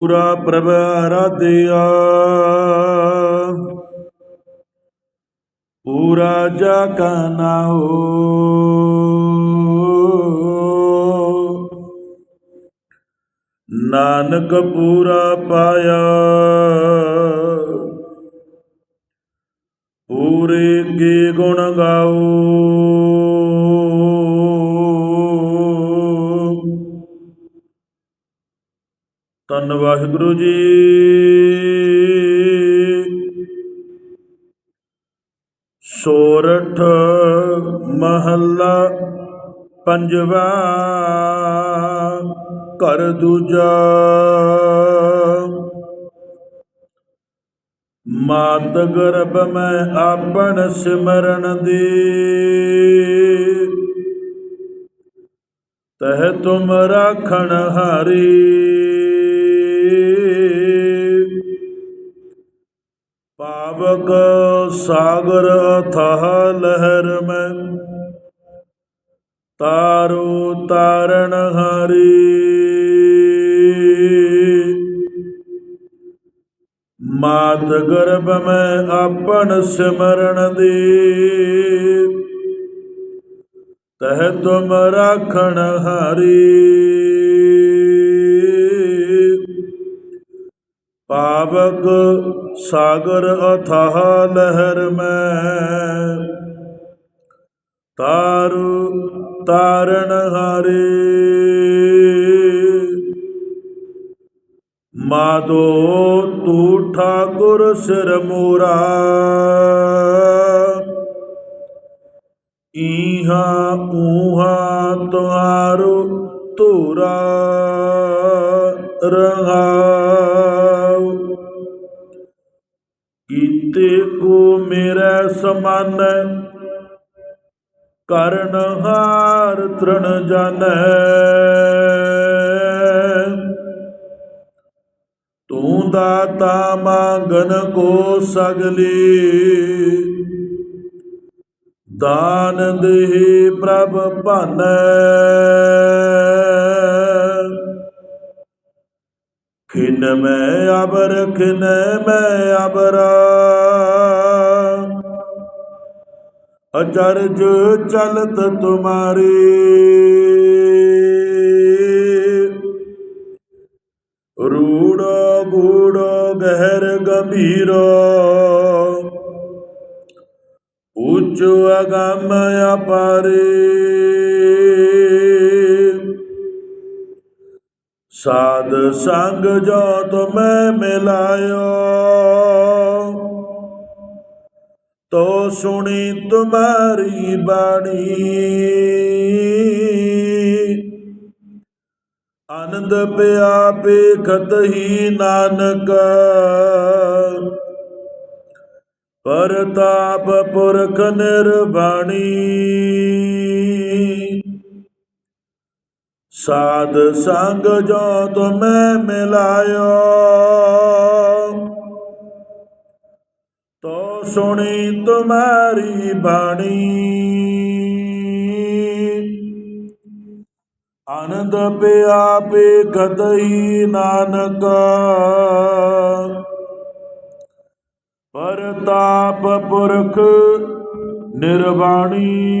ਪੂਰਾ ਪ੍ਰਭ ਆਰਾਧਿਆ। ਪੂਰਾ ਜਾ ਕਾ ਨਾਉ ਨਾਨਕ ਪੂਰਾ ਪਾਇਆ। ਪੂਰੇ ਕੀ ਗੁਣ ਗਾਓ। ਧੰਨ ਵਾਹਿਗੁਰੂ ਜੀ। ਸੋਰਠ ਮਹੱਲਾ ਪੰਜਵਾ, ਘਰ ਦੂਜਾ। ਮਾਤ ਗਰਭ ਮੈਂ ਆਪਣ ਸਿਮਰਨ ਦੀ। ਤਹ ਤੁਮ ਰਾਖਣ ਹਾਰੀ। ਪਾਵਕ ਸਾਗਰ ਅਥਾਹ ਲਹਿਰ ਮੈਂ। ਤਾਰੂ ਤਾਰਨ ਹਰੀ। ਮਾਤ ਗਰਭ ਮੈਂ ਆਪਣ ਸਿਮਰਨ ਦੀ। ਤਹ ਤੁਮ ਰਾਖਣ ਹਰੀ। ਪਾਵਕ ਸਾਗਰ ਅਥਾਹ ਲਹਿਰ ਮੈਂ। ਤਾਰੂ ਤਾਰਨ ਹਾਰੇ। ਮਾਦੋ ਤੂ ਠਾਕੁਰ ਸਿਰ ਮੋਰਾ। ਈਹਾ ਊਹਾ ਤੁਆਰੋ ਧੂਰਾ ਰਹਾਉ ਕੀਤੇ ਕੋ ਮੇਰਾ ਸਮਾਨ, ਕਰਨ ਹਾਰ ਤ੍ਰਣ ਜਾਣੈ ਤੂੰ ਦਾਤਾ ਮੰਗਨ ਕੋ ਸਗਲੀ ਦਾਨ ਦੇ ਪ੍ਰਭ ਭਾਨੈ। ਖਿਨ ਮੈਂ ਅਬਰ ਖਿਨ ਮੈਂ ਅਬਰਾ ਅਚਰਜ ਚਲਤ ਤੁਮਾਰੀ। ਰੂੜੋ, ਗੂੜੋ, ਗਹਿਰ, ਗੰਭੀਰੋ। ਉੱਚ ਅਗੰਮ, ਅਪਾਰੇ। ਸਾਧ ਸੰਗ ਜੋ ਤੁਮੈ ਮਿਲਾਇਓ। ਤੋ ਸੁਣੀ ਤੁਮਾਰੀ ਬਾਣੀ। ਆਨੰਦ ਪਿਆ ਪੇਖਤ ਹੀ ਨਾਨਕ। ਪਰਤਾਪ ਪੁਰਖ ਨਿਰਬਾਣੀ। ਸਾਧ ਸੰਗ ਜੋ ਤੁਮੈ ਮਿਲਾਇਓ। ਤੋ ਸੁਣੀ ਤੁਮਾਰੀ ਬਾਣੀ। ਆਨੰਦ ਪਿਆ ਪੇ ਗਦਈ ਨਾਨਕ। ਪਰਤਾਪ ਪੁਰਖ ਨਿਰਵਾਣੀ।